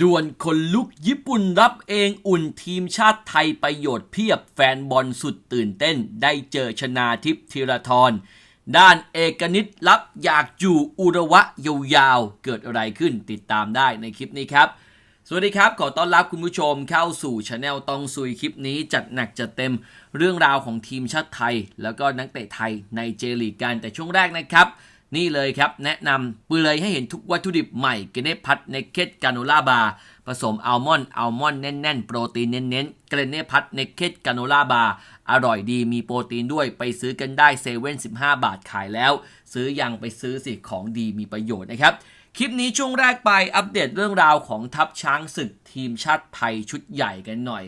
ด่วนคนลุกญี่ปุ่นรับเองอุ่นทีมชาติไทยประโยชน์เพียบแฟนบอลสุดตื่นเต้น ได้เจอชนาทิพย์ธีรทรด้านเอกนิตรับอยากอยู่อุระวะยาวๆ เกิดอะไรขึ้นติดตามได้ในคลิปนี้ครับ สวัสดีครับ ขอต้อนรับคุณผู้ชมเข้าสู่ช anel ตองซุยคลิปนี้ จัดหนักจัดเต็มเรื่องราวของทีมชาติไทย แล้วก็นักเตะไทยในเจลีกกันแต่ช่วงแรกนะครับ นี่เลยครับ แนะนำเปื่อยให้เห็นทุกวัตถุดิบใหม่เกเนพัทเนเคตกาโนล่าบาร์ผสมอัลมอนด์อัลมอนด์แน่นๆ โปรตีนเน้นๆ เกรเนพัทเนเคตกาโนล่าบาร์อร่อยดีมีโปรตีนด้วยไปซื้อกันได้เซเว่น15บห้าบาทขายแล้ว ซื้อยังไปซื้อสิของดีมีประโยชน์นะครับคลิปนี้ช่วงแรกไปอัปเดตเรื่องราวของทัพช้างศึกทีมชาติไทยชุดใหญ่กันหน่อย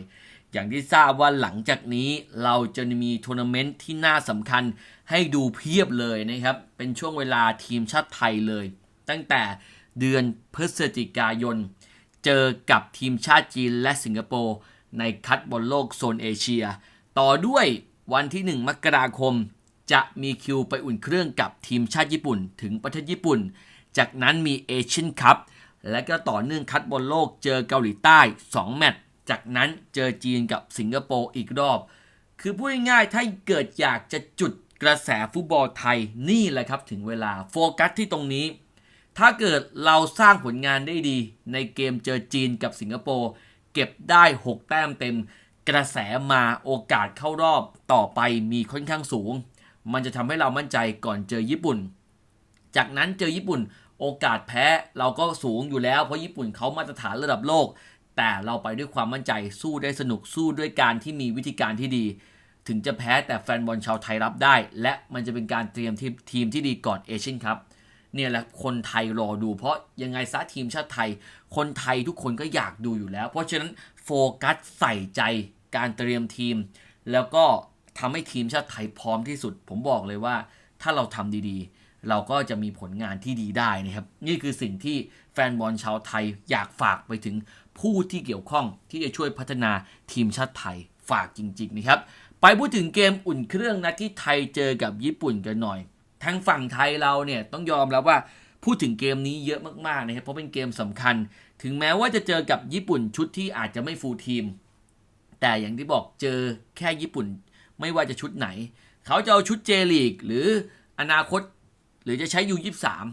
อย่างที่ทราบว่าหลังจากนี้เราจะมีทัวร์นาเมนต์ที่น่าสำคัญให้ดูเพียบเลยนะครับ เป็นช่วงเวลาทีมชาติไทยเลย ตั้งแต่เดือนพฤศจิกายน เจอกับทีมชาติจีนและสิงคโปร์ในคัดบอลโลกโซนเอเชีย ต่อด้วยวันที่ 1 มกราคม จะมีคิวไปอุ่นเครื่องกับทีมชาติญี่ปุ่น ถึงประเทศญี่ปุ่น จากนั้นมีเอเชียนคัพและก็ต่อเนื่องคัดบอลโลกเจอเกาหลีใต้ 2 แมตช์ จากนั้นเจอจีนกับสิงคโปร์อีกรอบ คือพูดง่ายๆถ้าเกิดอยากจะจุดกระแสฟุตบอลไทยนี่แหละครับถึงเวลาโฟกัสที่ตรงนี้ ถ้าเกิดเราสร้างผลงานได้ดี ในเกมเจอจีนกับสิงคโปร์เก็บได้ 6 แต้มเต็ม กระแสมาโอกาสเข้ารอบต่อไปมีค่อนข้างสูง มันจะทำให้เรามั่นใจก่อนเจอญี่ปุ่น จากนั้นเจอญี่ปุ่นโอกาสแพ้เราก็สูงอยู่แล้ว เพราะญี่ปุ่นเขามาตรฐานระดับโลก แต่เราไปด้วยความมั่นใจสู้ได้สนุกสู้ด้วยการที่มีวิธีการที่ดี ถึงจะแพ้แต่แฟนบอลชาวไทยรับได้ และมันจะเป็นการเตรียมทีมทีมที่ดีก่อนเอเชียนครับเนี่ยแหละคนไทยรอดู เพราะยังไงซะทีมชาติไทย คนไทยทุกคนก็อยากดูอยู่แล้ว เพราะฉะนั้นโฟกัสใส่ใจการเตรียมทีม แล้วก็ทำให้ทีมชาติไทยพร้อมที่สุด ผมบอกเลยว่า ถ้าเราทำดีๆ เราก็จะมีผลงานที่ดีได้นะครับ นี่คือสิ่งที่แฟนบอลชาวไทยอยากฝากไปถึง ผู้ที่เกี่ยวข้องที่จะช่วยพัฒนาทีมชาติไทยฝากจริงๆนะครับ ไปพูดถึงเกมอุ่นเครื่องนะที่ไทยเจอกับญี่ปุ่นกันหน่อย ทางฝั่งไทยเราเนี่ยต้องยอมแล้วว่าพูดถึงเกมนี้เยอะมากๆนะครับเพราะเป็นเกมสำคัญ ถึงแม้ว่าจะเจอกับญี่ปุ่นชุดที่อาจจะไม่ฟูลทีม แต่อย่างที่บอกเจอแค่ญี่ปุ่นไม่ว่าจะชุดไหน เขาจะเอาชุดเจลีกหรืออนาคต หรือจะใช้ยูยี่สาม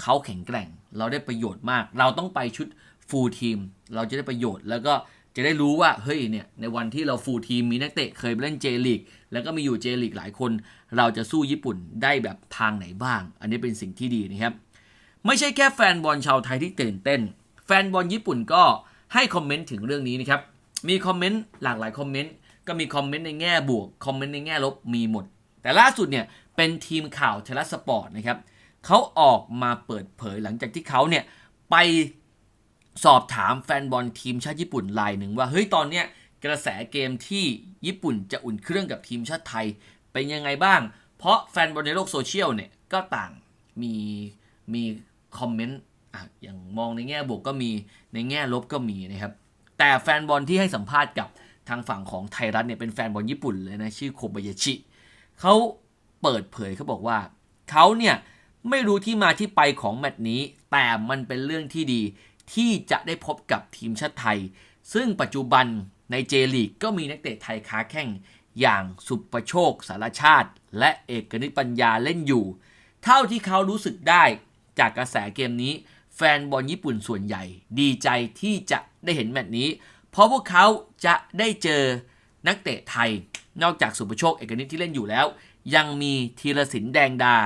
เขาแข็งแกร่ง เราได้ประโยชน์มาก เราต้องไปชุด ฟูลทีมเราจะได้ประโยชน์ แล้วก็จะได้รู้ว่าเฮ้ยเนี่ยในวันที่เราฟูลทีมมีนักเตะเคยเล่นเจลีกแล้วก็มีอยู่เจลีกหลายคน เราจะสู้ญี่ปุ่นได้แบบทางไหนบ้าง อันนี้เป็นสิ่งที่ดีนะครับ ไม่ใช่แค่แฟนบอลชาวไทยที่ตื่นเต้น แฟนบอลญี่ปุ่นก็ให้คอมเมนต์ถึงเรื่องนี้นะครับมีคอมเมนต์หลากหลายคอมเมนต์ก็มีคอมเมนต์ในแง่บวกคอมเมนต์ในแง่ลบมีหมด แต่ล่าสุดเนี่ยเป็นทีมข่าวเทเลสปอร์ตนะครับเขาออกมาเปิดเผยหลังจากที่เขาเนี่ยไป สอบถามแฟนบอลทีมชาติญี่ปุ่นรายหนึ่งว่าเฮ้ยตอนเนี้ยกระแสเกมที่ญี่ปุ่นจะอุ่นเครื่องกับทีมชาติไทย เป็นยังไงบ้าง เพราะแฟนบอลในโลกโซเชียลเนี่ยก็ต่างมีมีคอมเมนต์อะอย่างมองในแง่บวกก็มีในแง่ลบก็มีนะครับ แต่แฟนบอลที่ให้สัมภาษณ์กับทางฝั่งของไทยรัฐเนี่ยเป็นแฟนบอลญี่ปุ่นเลยนะ ชื่อโคบายาชิเขาเปิดเผยเขาบอกว่าเขาเนี่ยไม่รู้ที่มาที่ไปของแมตช์นี้ แต่มันเป็นเรื่องที่ดี ที่จะได้พบกับทีมชาติไทย ซึ่งปัจจุบันในเจลีกก็มีนักเตะไทยค้าแข่งอย่างสุปโชคสารชาติ และเอกนิตปัญญาเล่นอยู่ เท่าที่เขารู้สึกได้จากกระแสเกมนี้ แฟนบอลญี่ปุ่นส่วนใหญ่ ดีใจที่จะได้เห็นแมตช์นี้ เพราะพวกเขาจะได้เจอนักเตะไทย นอกจากสุปโชคเอกนิตที่เล่นอยู่แล้ว ยังมีธีรศิลป์แดงดา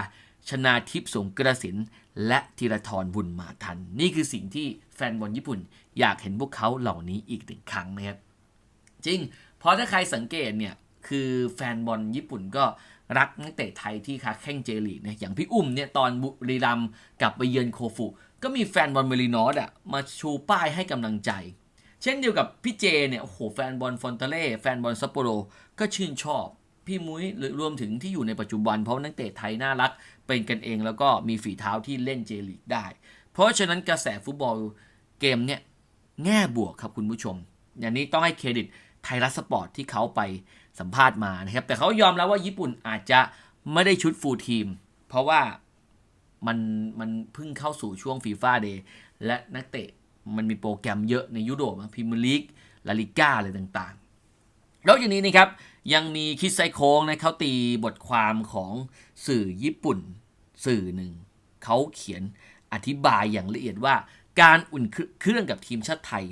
ชนาทิพย์สงกระสินและธีรทรบุญมาทัน นี่คือสิ่งที่ นบอลญี่ปุ่น อยากเห็นพวกเขาเหล่านี้อีกหนึ่งครั้งนะครับจริง เพราะถ้าใครสังเกตเนี่ยคือแฟนบอลญี่ปุ่นก็รักนักเตะไทยที่ค้าแข่งเจลีกนะอย่างพี่อุ้มเนี่ยตอนบุรีรัมย์กลับไปเยือนโคฟุก็มีแฟนบอลเมรินอสอะมาชูป้ายให้กำลังใจ เช่นเดียวกับพี่เจเนี่ยโอ้โหแฟนบอลฟอนเตเล่แฟนบอลซัปโปโรก็ชื่นชอบ พี่มุ้ยหรือรวมถึงที่อยู่ในปัจจุบัน เพราะนักเตะไทยน่ารักเป็นกันเองแล้วก็มีฝีเท้าที่เล่นเจลีกได้ เพราะฉะนั้นกระแสฟุตบอล เกมเนี่ยแง่บวกครับคุณผู้ชม อย่างนี้ต้องให้เครดิตไทยรัฐสปอร์ตที่เขาไปสัมภาษณ์มานะครับ แต่เขายอมแล้วว่าญี่ปุ่นอาจจะไม่ได้ชุดฟูลทีม เพราะว่ามันมันเพิ่งเข้าสู่ช่วงฟีฟ่าเดย์และนักเตะมันมีโปรแกรมเยอะในยุโรปพรีเมียร์ลีกลาลิก้าอะไรต่างๆ แล้วอย่างนี้นะครับ ยังมีคิดไซโค้งนะเขาตีบทความของสื่อญี่ปุ่นสื่อหนึ่ง เขาเขียนอธิบายอย่างละเอียดว่า การอุ่นเครื่องกับทีมชาติไทย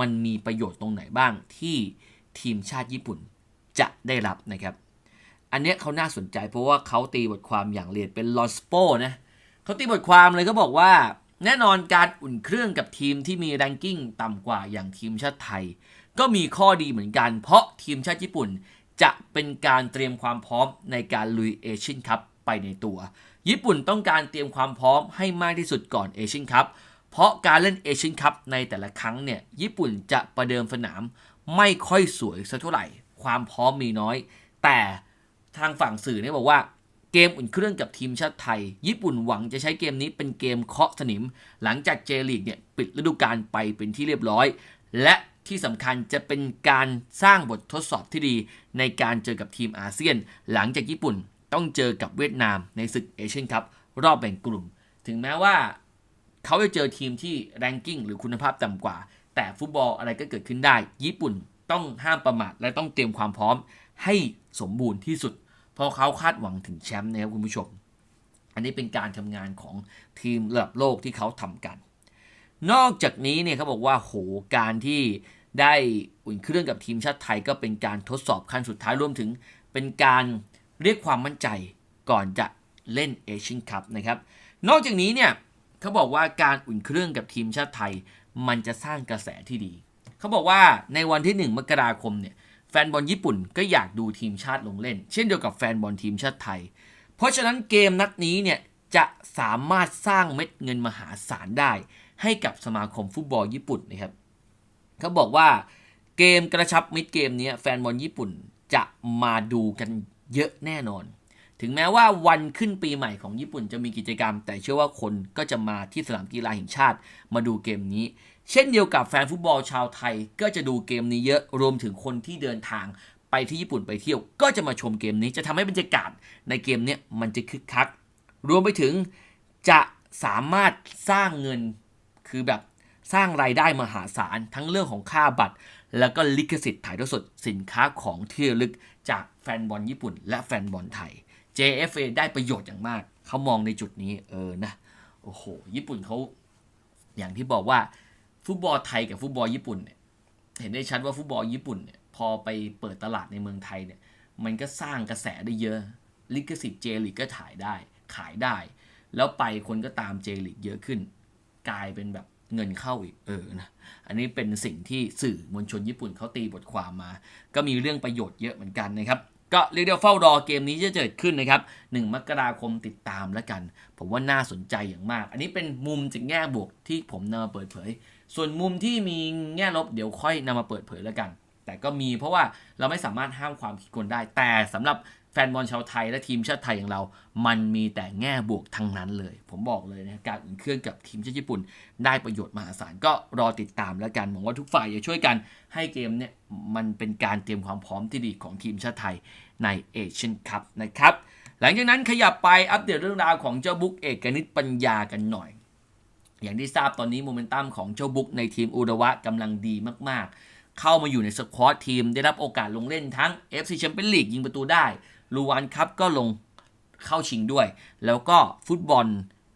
มันมีประโยชน์ตรงไหนบ้างที่ทีมชาติญี่ปุ่นจะได้รับนะครับ อันเนี้ยเขาน่าสนใจเพราะว่าเขาตีบทความอย่างละเอียดเป็นลอสโปนะเขาตีบทความเลยก็บอกว่า แน่นอนการอุ่นเครื่องกับทีมที่มีแรงกิ้งต่ำกว่าอย่างทีมชาติไทย ก็มีข้อดีเหมือนกัน เพราะทีมชาติญี่ปุ่นจะเป็นการเตรียมความพร้อมในการลุยเอเชียนคัพไปในตัว ญี่ปุ่นต้องการเตรียมความพร้อมให้มากที่สุดก่อนเอเชียนคัพ เพราะการเล่นเอเชียนคัพในแต่ละครั้งเนี่ยญี่ปุ่นจะประเดิมสนามไม่ค่อยสวยสักเท่าไหร่ ความพร้อมมีน้อย แต่ทางฝั่งสื่อเนี่ยบอกว่าเกมอุ่นเครื่องกับทีมชาติไทย ญี่ปุ่นหวังจะใช้เกมนี้เป็นเกมเคาะสนิม หลังจากเจลีกเนี่ยปิดฤดูกาลไปเป็นที่เรียบร้อย และที่สำคัญจะเป็นการสร้างบททดสอบที่ดีในการเจอกับทีมอาเซียน หลังจากญี่ปุ่นต้องเจอกับเวียดนามในศึกเอเชียนคัพรอบแบ่งกลุ่ม ถึงแม้ว่า เขาจะเจอทีมที่แรงกิ้งหรือคุณภาพต่ำกว่า แต่ฟุตบอลอะไรก็เกิดขึ้นได้ ญี่ปุ่นต้องห้ามประมาทและต้องเตรียมความพร้อมให้สมบูรณ์ที่สุด เพราะเขาคาดหวังถึงแชมป์นะครับคุณผู้ชม อันนี้เป็นการทำงานของทีมระดับโลกที่เขาทำกัน นอกจากนี้เนี่ยเขาบอกว่าโหการที่ได้อุ่นเครื่องกับทีมชาติไทยก็เป็นการทดสอบขั้นสุดท้ายรวมถึง เป็นการเรียกความมั่นใจก่อนจะเล่นเอเชียนคัพนะครับ นอกจากนี้เนี่ย เขาบอกว่าการอุ่นเครื่องกับทีมชาติไทย มันจะสร้างกระแสที่ดี เขาบอกว่าในวันที่ 1 มกราคมเนี่ยแฟนบอลญี่ปุ่นก็อยากดูทีมชาติลงเล่น เช่นเดียวกับแฟนบอลทีมชาติไทย เพราะฉะนั้นเกมนัดนี้เนี่ยจะสามารถสร้างเม็ดเงินมหาศาลได้ ให้กับสมาคมฟุตบอลญี่ปุ่นนะครับเขาบอกว่าเกมกระชับมิดเกมนี้แฟนบอลญี่ปุ่นจะมาดูกันเยอะแน่นอน ถึงแม้ว่าวันขึ้นปีใหม่ของญี่ปุ่นจะมีกิจกรรม แต่เชื่อว่าคนก็จะมาที่สนามกีฬาแห่งชาติมาดูเกมนี้ เช่นเดียวกับแฟนฟุตบอลชาวไทยก็จะดูเกมนี้เยอะรวมถึงคนที่เดินทางไปที่ญี่ปุ่นไปเที่ยว ก็จะมาชมเกมนี้จะทำให้บรรยากาศในเกมนี้มันจะคึกคัก รวมไปถึงจะสามารถสร้างเงินคือแบบสร้างรายได้มหาศาลทั้งเรื่องของค่าบัตร แล้วก็ลิขสิทธิ์ถ่ายทอดสดสินค้าของที่ระลึกจากแฟนบอลญี่ปุ่น และแฟนบอลไทย JFA ได้ประโยชน์อย่างมาก เขามองในจุดนี้เออนะโอ้โห ญี่ปุ่นเขาอย่างที่บอกว่าฟุตบอลไทยกับฟุตบอลญี่ปุ่นเนี่ยเห็นได้ชัดว่าฟุตบอลญี่ปุ่นเนี่ยพอไปเปิดตลาดในเมืองไทยเนี่ยมันก็สร้างกระแสได้เยอะ ลิขสิทธิ์เจลิกก็ถ่ายได้ขายได้ แล้วไปคนก็ตามเจลิกเยอะขึ้น กลายเป็นแบบเงินเข้าอีกเออนะอันนี้เป็นสิ่งที่สื่อมวลชนญี่ปุ่นเขาตีบทความมา ก็มีเรื่องประโยชน์เยอะเหมือนกันนะครับ ก็เรียกได้เฝ้ารอเกมนี้จะเกิดขึ้นนะครับ1มกราคมติดตามแล้วกัน ผมว่าน่าสนใจอย่างมาก อันนี้เป็นมุมจากแง่บวกที่ผมนำมาเปิดเผย ส่วนมุมที่มีแง่ลบเดี๋ยวค่อยนำมาเปิดเผยแล้วกัน แต่ก็มีเพราะว่าเราไม่สามารถห้ามความคิดคนได้ แต่สำหรับ ฟนบอลชาวไทยและทีมชาติไทยอย่างเรา มันมีแต่แง่บวกทั้งนั้นเลย ผมบอกเลยนะการอุ่นเครื่องกับทีมชาติญี่ปุ่น ได้ประโยชน์มหาศาลก็รอติดตามแล้วกันหวังว่าทุกฝ่ายจะช่วยกันให้เกมเนี่ยมันเป็นการเตรียมความพร้อมที่ดีของทีมชาติไทยในเอเชียนคัพนะครับ หลังจากนั้นขยับไปอัปเดตเรื่องราวของเจ้าบุ๊กเอกนิตปัญญากันหน่อย อย่างที่ทราบตอนนี้โมเมนตัมของเจ้าบุ๊กในทีมอุระวะกำลังดีมากๆ เข้ามาอยู่ในสควอตทีมได้รับโอกาสลงเล่นทั้ง FC แชมเปี้ยนลีกยิงประตูได้ ลูวานคัพก็ลงเข้าชิงด้วย แล้วก็ฟุตบอล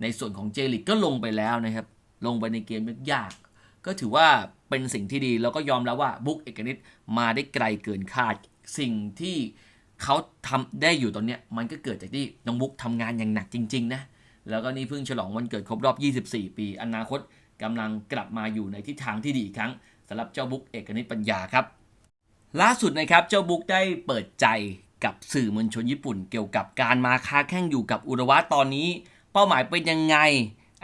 ในส่วนของเจลิกก็ลงไปแล้วนะครับ ลงไปในเกมยากก็ถือว่าเป็นสิ่งที่ดีแล้วก็ยอมแล้วว่าบุ๊กเอกนิตมาได้ไกลเกินคาด สิ่งที่เขาทำได้อยู่ตอนนี้มันก็เกิดจากที่น้องบุ๊กทำงานอย่างหนักจริง ๆ นะ แล้วก็นี่เพิ่งฉลองวันเกิดครบรอบ 24 ปี อนาคตกำลังกลับมาอยู่ในทิศทางที่ดีอีกครั้งสำหรับเจ้าบุ๊กเอกนิตปัญญาครับ ล่าสุดนะครับเจ้าบุ๊กได้เปิดใจ กับสื่อมวลชนญี่ปุ่น เกี่ยวกับการมาค้าแข่งอยู่กับอุระวะตอนนี้ เป้าหมายเป็นยังไง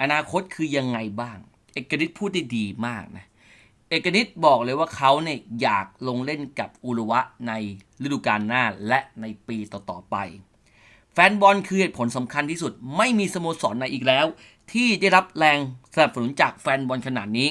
อนาคตคือยังไงบ้าง เอกนิตพูดได้ดีมากนะเอกนิตบอกเลยว่าเขาเนี่ยอยากลงเล่นกับอุระวะในฤดูกาลหน้าและในปีต่อๆไป แฟนบอลคือเหตุผลสำคัญที่สุด ไม่มีสโมสรไหนอีกแล้ว ที่ได้รับแรงสนับสนุนจากแฟนบอลขนาดนี้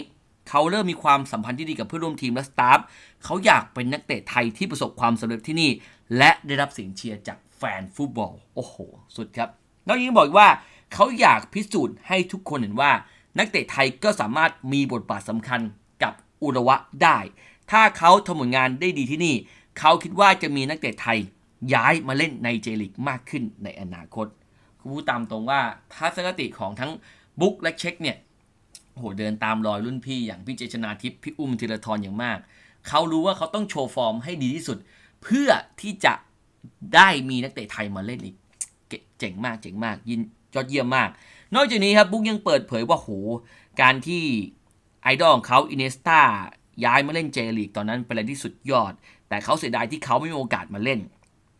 เขาเริ่มมีความสัมพันธ์ที่ดีกับเพื่อนร่วมทีมและสตาฟเขาอยากเป็นนักเตะไทยที่ประสบความสำเร็จที่นี่ และได้รับเสียงเชียร์จากแฟนฟุตบอล โอ้โห สุดครับ นอกจากนี้บอกว่าเขาอยากพิสูจน์ให้ทุกคนเห็นว่า นักเตะไทยก็สามารถมีบทบาทสำคัญกับอุระวะได้ ถ้าเขาทำผลงานได้ดีที่นี่ เขาคิดว่าจะมีนักเตะไทยย้ายมาเล่นในเจลิกมากขึ้นในอนาคตคุณพูดตามตรงว่าทัศนคติของทั้งบุ๊กและเช็คเนี่ย โหเดินตามรอยรุ่นพี่อย่างพี่เจชนาทิพย์พี่อุ้มธีรทรอย่างมาก เขารู้ว่าเขาต้องโชว์ฟอร์มให้ดีที่สุด เพื่อที่จะได้มีนักเตะไทยมาเล่นอีกเจ๋งมากเจ๋งมากยินยอดเยี่ยมมาก นอกจากนี้ครับบุ๊กยังเปิดเผยว่าโหการที่ไอดอลของเขาอินเนสตาย้ายมาเล่นเจลีกตอนนั้นเป็นอะไรที่สุดยอด แต่เขาเสียดายที่เขาไม่มีโอกาสมาเล่น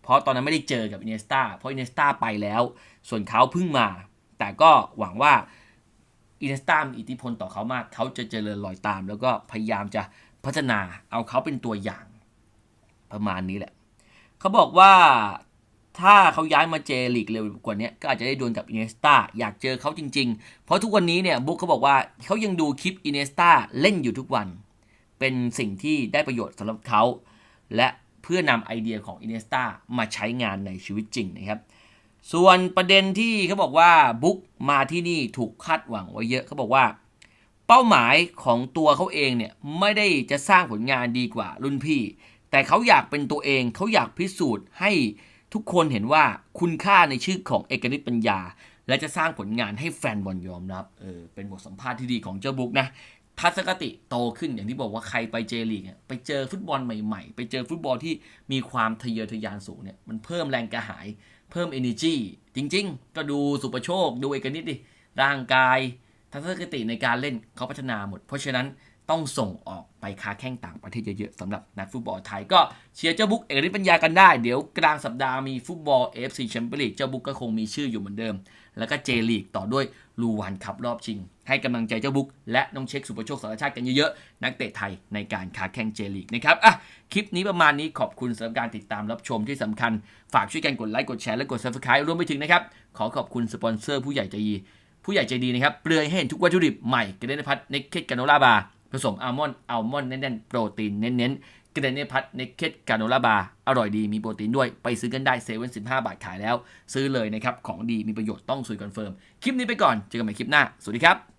เพราะตอนนั้นไม่ได้เจอกับอินเนสตาเพราะอินเนสตาไปแล้ว ส่วนเขาเพิ่งมา แต่ก็หวังว่า อินเนสตามีอิทธิพลต่อเขามาก เขาจะเจริญรอยตาม แล้วก็พยายามจะพัฒนาเอาเขาเป็นตัวอย่างประมาณนี้แหละ เขาบอกว่าถ้าเขาย้ายมาเจลีกเร็วกว่านี้ก็อาจจะได้ดวลกับอินเนสตาอยากเจอเขาจริง ๆ เพราะทุกวันนี้เนี่ยบุ๊กเขาบอกว่าเขายังดูคลิปอินเนสตาเล่นอยู่ทุกวัน เป็นสิ่งที่ได้ประโยชน์สำหรับเขา และเพื่อนำไอเดียของอินเนสตามาใช้งานในชีวิตจริงนะครับ ส่วนประเด็นที่เขาบอกว่าบุ๊กมาที่นี่ถูกคาดหวังไว้เยอะเขาบอกว่า เป้าหมายของตัวเขาเองเนี่ยไม่ได้จะสร้างผลงานดีกว่ารุ่นพี่ แต่เขาอยากเป็นตัวเองเขาอยากพิสูจน์ให้ทุกคนเห็นว่าคุณค่าในชื่อของเอกนิตปัญญา และจะสร้างผลงานให้แฟนบอลยอมรับเออเป็นบทสัมภาษณ์ที่ดีของเจ้าบุ๊กนะทัศนคติโตขึ้นอย่างที่บอกว่าใครไปเจลีกไปเจอฟุตบอลใหม่ ๆ ไปเจอฟุตบอลที่มีความทะเยอทะยานสูงเนี่ยมันเพิ่มแรงกระหาย เพิ่ม energy จริง ๆ ก็ดูสุประโชค ดูเอกนิดดิ ร่างกายทัศนคติในการเล่นเขาพัฒนาหมด เพราะฉะนั้น ต้องส่งออกไปค้าแข่งต่างประเทศเยอะๆสำหรับนักฟุตบอลไทยก็เชียร์เจ้าบุ๊กเอกฤทธิ์ปัญญากันได้ เดี๋ยวกลางสัปดาห์มีฟุตบอล AFC แชมเปี้ยนลีกเจ้าบุ๊กก็คงมีชื่ออยู่เหมือนเดิม แล้วก็เจลีกต่อด้วยลูวานคัพรอบชิง ให้กำลังใจเจ้าบุ๊กและน้องเช็คสุประโชคสารชาติกันเยอะๆ นักเตะไทยในการค้าแข่งเจลีกนะครับอะคลิปนี้ประมาณนี้ขอบคุณสำหรับการติดตามรับชมที่สำคัญ ฝากช่วยกันกดไลค์กดแชร์และกด subscribe รวมไปถึงนะครับขอขอบคุณสปอนเซอร์ผู้ใหญ่ใจดีผู้ใหญ่ใจดีนะครับเปลือยให้เห็นทุกวัตถุดิบใหม่กระเดนพัทเนคเคดกาโนลาบาร์ ผสมอัลมอนด์อัลมอนด์แน่นๆ โปรตีนเน้นๆกระเดนพัทเนคเคดกาโนลาบาร์อร่อยดีมีโปรตีนด้วยไปซื้อกันได้เซเว่นสิบห้าบาทขายแล้ว ซื้อเลยนะครับ ของดีมีประโยชน์ต้องสุยคอนเฟิร์ม คลิปนี้ไปก่อน เจอกันใหม่คลิปหน้า สวัสดีครับ